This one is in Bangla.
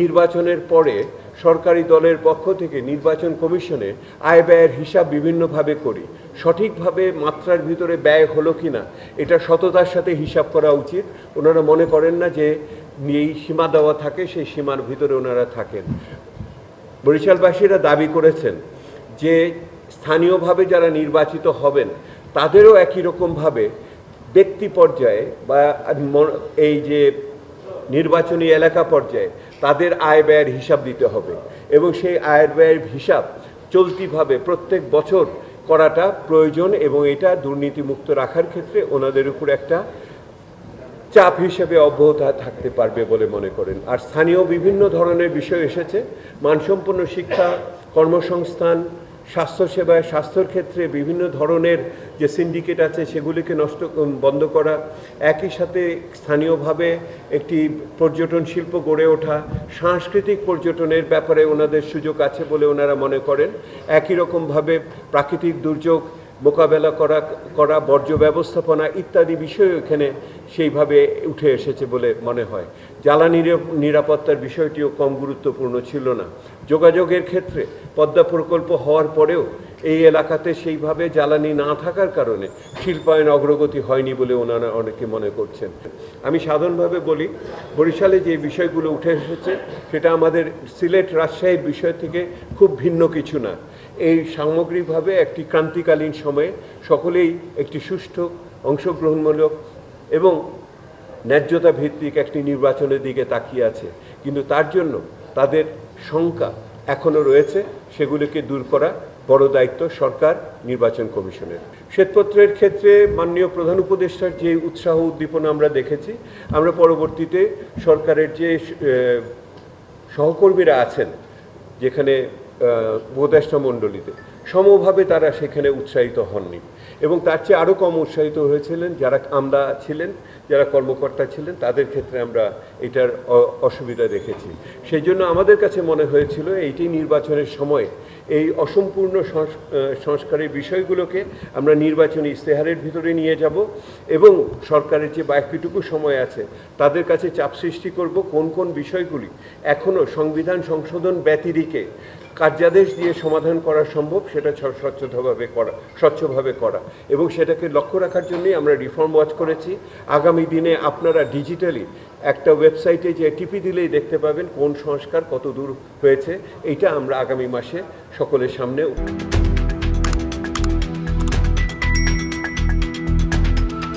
নির্বাচনের পরে সরকারি দলের পক্ষ থেকে নির্বাচন কমিশনে আয় ব্যয়ের হিসাব বিভিন্নভাবে করি। সঠিকভাবে মাত্রার ভিতরে ব্যয় হলো কি না এটা সততার সাথে হিসাব করা উচিত। ওনারা মনে করেন না যে এই সীমা দেওয়া থাকে, সেই সীমার ভিতরে ওনারা থাকেন। বরিশালবাসীরা দাবি করেছেন যে স্থানীয়ভাবে যারা নির্বাচিত হবেন, তাদেরও একই রকমভাবে ব্যক্তি পর্যায়ে বা এই যে নির্বাচনী এলাকা পর্যায়ে তাদের আয় ব্যয়ের হিসাব দিতে হবে এবং সেই আয়ের ব্যয়ের হিসাব চলতিভাবে প্রত্যেক বছর করাটা প্রয়োজন এবং এটা দুর্নীতিমুক্ত রাখার ক্ষেত্রে ওনাদের উপর একটা চাপ হিসেবে অব্যাহত থাকতে পারবে বলে মনে করেন। আর স্থানীয় বিভিন্ন ধরনের বিষয় এসেছে। মানসম্পন্ন শিক্ষা, কর্মসংস্থান স্বাস্থ্যসেবায় স্বাস্থ্যর ক্ষেত্রে বিভিন্ন ধরনের যে সিন্ডিকেট আছে, সেগুলিকে নষ্ট বন্ধ করা, একই সাথে স্থানীয়ভাবে একটি পর্যটন শিল্প গড়ে ওঠা, সাংস্কৃতিক পর্যটনের ব্যাপারে ওনাদের সুযোগ আছে বলে ওনারা মনে করেন। একই রকমভাবে প্রাকৃতিক দুর্যোগ মোকাবেলা করা করা, বর্জ্য ব্যবস্থাপনা ইত্যাদি বিষয় এখানে সেইভাবে উঠে এসেছে বলে মনে হয়। জ্বালানি নিরাপত্তার বিষয়টিও কম গুরুত্বপূর্ণ ছিল না। যোগাযোগের ক্ষেত্রে পদ্মা প্রকল্প হওয়ার পরেও এই এলাকাতে সেইভাবে জ্বালানি না থাকার কারণে শিল্পায়ন অগ্রগতি হয়নি বলে ওনারা অনেকে মনে করছেন। আমি সাধারণভাবে বলি, বরিশালে যে বিষয়গুলো উঠে এসেছে সেটা আমাদের সিলেট রাজশাহীর বিষয় থেকে খুব ভিন্ন কিছু না। এই সামগ্রিকভাবে একটি ক্রান্তিকালীন সময়ে সকলেই একটি সুষ্ঠু, অংশগ্রহণমূলক এবং ন্যায্যতা ভিত্তিক একটি নির্বাচনের দিকে তাকিয়ে আছে। কিন্তু তার জন্য তাদের শঙ্কা এখনও রয়েছে, সেগুলিকে দূর করা বড় দায়িত্ব সরকার, নির্বাচন কমিশনের। শ্বেতপত্রের ক্ষেত্রে মাননীয় প্রধান উপদেষ্টার যে উৎসাহ উদ্দীপনা আমরা দেখেছি, আমরা পরবর্তীতে সরকারের যে সহকর্মীরা আছেন, যেখানে উপদেষ্টা মণ্ডলীতে সমভাবে তারা সেখানে উৎসাহিত হননি। এবং তার চেয়ে আরও কম উৎসাহিত হয়েছিলেন যারা আমরা ছিলেন, যারা কর্মকর্তা ছিলেন, তাদের ক্ষেত্রে আমরা এটার অসুবিধা দেখেছি। সেই জন্য আমাদের কাছে মনে হয়েছিল এইটি নির্বাচনের সময় এই অসম্পূর্ণ সংস- সংস্কারের বিষয়গুলোকে আমরা নির্বাচনী ইস্তেহারের ভিতরে নিয়ে যাব এবং সরকারের যে বাকিটুকু সময় আছে, তাদের কাছে চাপ সৃষ্টি করব কোন কোন বিষয়গুলি। এখনও সংবিধান সংশোধন ব্যতিরিকে কার্যাদেশ দিয়ে সমাধান করা সম্ভব, সেটা স্বচ্ছভাবে করা স্বচ্ছভাবে করা। এবং সেটাকে লক্ষ্য রাখার জন্যই আমরা রিফর্ম ওয়াচ করেছি। আগামী দিনে আপনারা ডিজিটালি একটা ওয়েবসাইটে যে টিপি দিলেই দেখতে পাবেন কোন সংস্কার কত দূর হয়েছে, এইটা আমরা আগামী মাসে সকলের সামনে